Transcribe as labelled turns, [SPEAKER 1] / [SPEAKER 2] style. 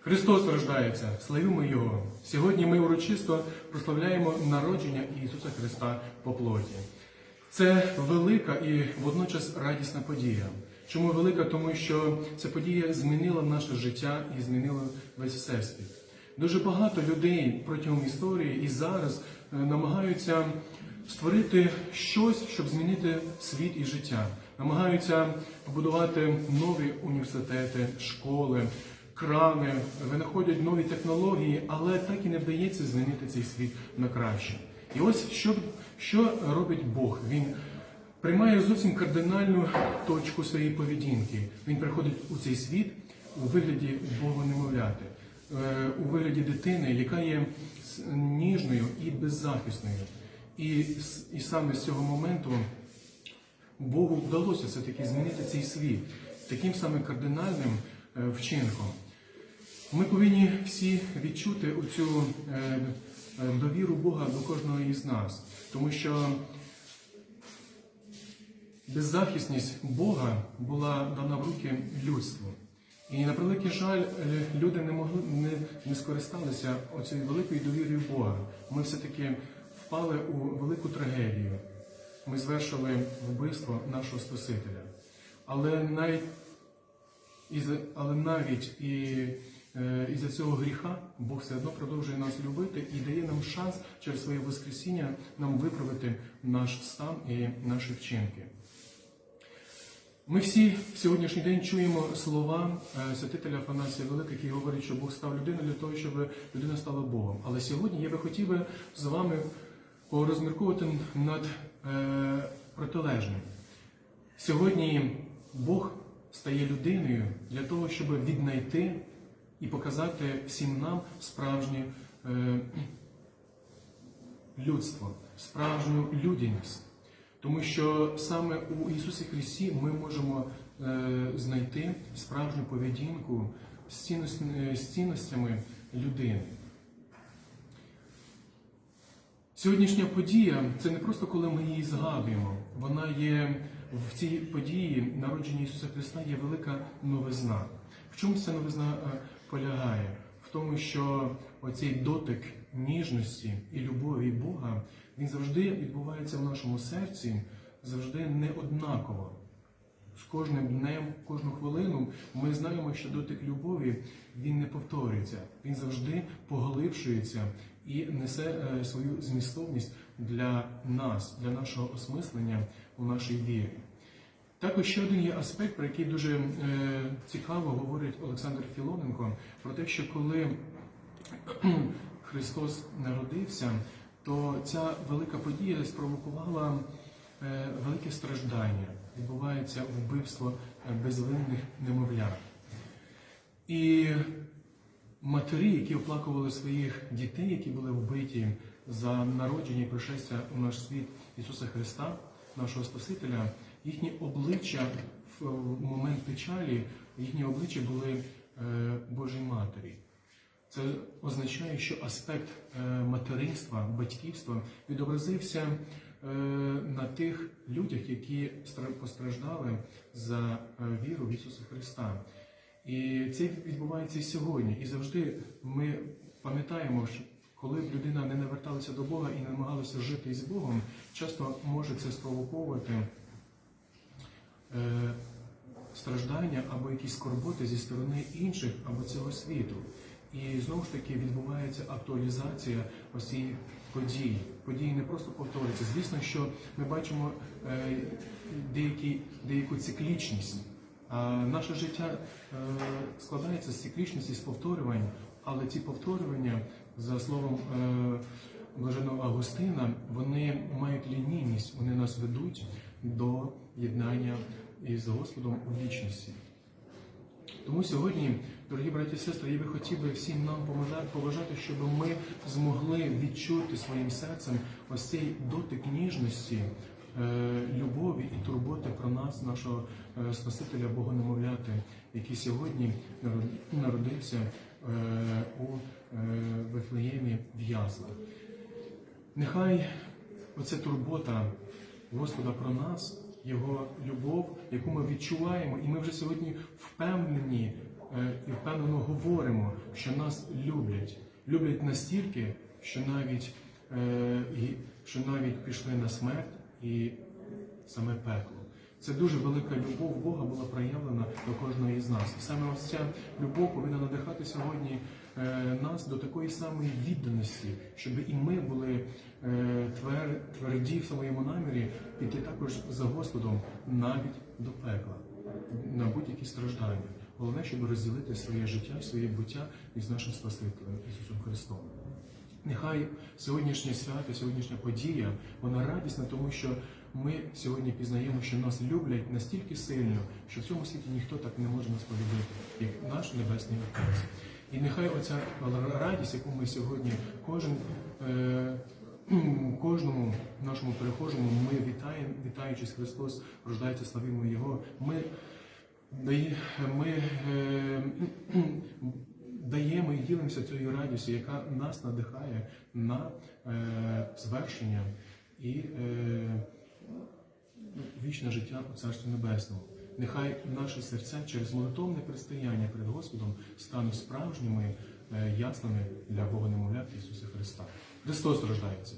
[SPEAKER 1] Христос рождається, славімо Його. Сьогодні ми урочисто прославляємо народження Ісуса Христа по плоті. Це велика і водночас радісна подія. Чому велика? Тому що ця подія змінила наше життя і змінила весь всесвіт. Дуже багато людей протягом історії і зараз е, намагаються створити щось, щоб змінити світ і життя. Намагаються побудувати нові університети, школи, крани, винаходять нові технології, але так і не вдається змінити цей світ на краще. І ось що, що робить Бог? Він приймає зовсім кардинальну точку своєї поведінки. Він приходить у цей світ у вигляді Бога немовляти, е, у вигляді дитини, яка є ніжною і беззахисною. І, і саме з цього моменту Богу вдалося все-таки змінити цей світ таким самим кардинальним е, вчинком. Ми повинні всі відчути оцю е, е, довіру Бога до кожного із нас, тому що беззахисність Бога була дана в руки людству. І на превеликий жаль, е, люди не могли не, не скористалися оцією великою довірою Бога. Ми все-таки впали у велику трагедію. Ми звершили вбивство нашого Спасителя. Але навіть але навіть і е, із-за цього гріха Бог все одно продовжує нас любити і дає нам шанс через своє Воскресіння нам виправити наш стан і наші вчинки. Ми всі в сьогоднішній день чуємо слова е, святителя Афанасія Велика, який говорить, що Бог став людиною для того, щоб людина стала Богом. Але сьогодні я би хотів би з вами порозмірковувати над е, протилежним. Сьогодні Бог стає людиною для того, щоб віднайти і показати всім нам справжнє е, людство, справжню людяність. Тому що саме у Ісусі Христі ми можемо е, знайти справжню поведінку з, е, цінностями людини. Сьогоднішня подія це не просто коли ми її згадуємо. Вона є в цій події народження Ісуса Христа є велика новизна. В чому ця новизна е, полягає? В тому, що оцей дотик ніжності і любові Бога він завжди відбувається в нашому серці, завжди не однаково. З кожним днем, кожну хвилину ми знаємо, що дотик любові він не повторюється, він завжди поглибшується і несе е, свою змістовність для нас, для нашого осмислення у нашій вірі. Також ще один є аспект, про який дуже е, цікаво говорить Олександр Філоненко, про те, що коли Христос народився, то ця велика подія спровокувала е, велике страждання. Відбувається вбивство е, безвинних немовлят. І матері, які оплакували своїх дітей, які були вбиті за народження і пришестя у наш світ Ісуса Христа, нашого Спасителя, їхні обличчя в момент печалі, їхні обличчя були е, Божій Матері. Це означає, що аспект е, материнства, батьківства відобразився е, на тих людях, які постраждали за віру в Ісуса Христа. І це відбувається і сьогодні. І завжди ми пам'ятаємо, що коли б людина не наверталася до Бога і не намагалася жити із Богом, часто може це спровоковувати страждання або якісь скорботи зі сторони інших або цього світу. І знову ж таки відбувається актуалізація ось цієї події. Події не просто повторюються. Звісно, що ми бачимо е, деякі, деяку циклічність. А наше життя е, складається з циклічності, з повторювань, але ці повторювання, за словом е, блаженого Августина, вони мають лінійність, вони нас ведуть до єднання із Господом у вічності. Тому сьогодні, дорогі браті і сестри, я би хотів би всім нам побажати, щоб ми змогли відчути своїм серцем ось цей дотик ніжності, е, любові і турботи про нас, нашого е, Спасителя Богонемовляти, який сьогодні народився е, у Вифлеємі в Яслах. Нехай оця турбота Господа про нас, Його любов, яку ми відчуваємо, і ми вже сьогодні впевнені е, і впевнено говоримо, що нас люблять. Люблять настільки, що навіть, е, що навіть пішли на смерть і саме пекло. Це дуже велика любов Бога була проявлена до кожної з нас. І саме ось ця любов повинна надихати сьогодні е, нас до такої самої відданості, щоб і ми були е, твер- тверді в своєму намірі піти також за Господом навіть до пекла, на будь-які страждання. Головне, щоб розділити своє життя, своє буття із нашим Спасителем Ісусом Христом. Нехай сьогоднішнє свято, сьогоднішня подія, вона радісна, тому що ми сьогодні пізнаємо, що нас люблять настільки сильно, що в цьому світі ніхто так не може нас полюбити, як наш Небесний Отець. І нехай оця радість, яку ми сьогодні кожен. Е- Кожному нашому перехожому ми вітаємо, вітаючись Христос, рождається, славимо Його. Ми ми е, ділимося цією радістю, яка нас надихає на е, звершення і е, вічне життя у Царстві Небесному. Нехай наші серця через молитовне пристояння перед Господом стануть справжніми е, ясними для Бога немовлят Ісуса Христа. Христос рождається.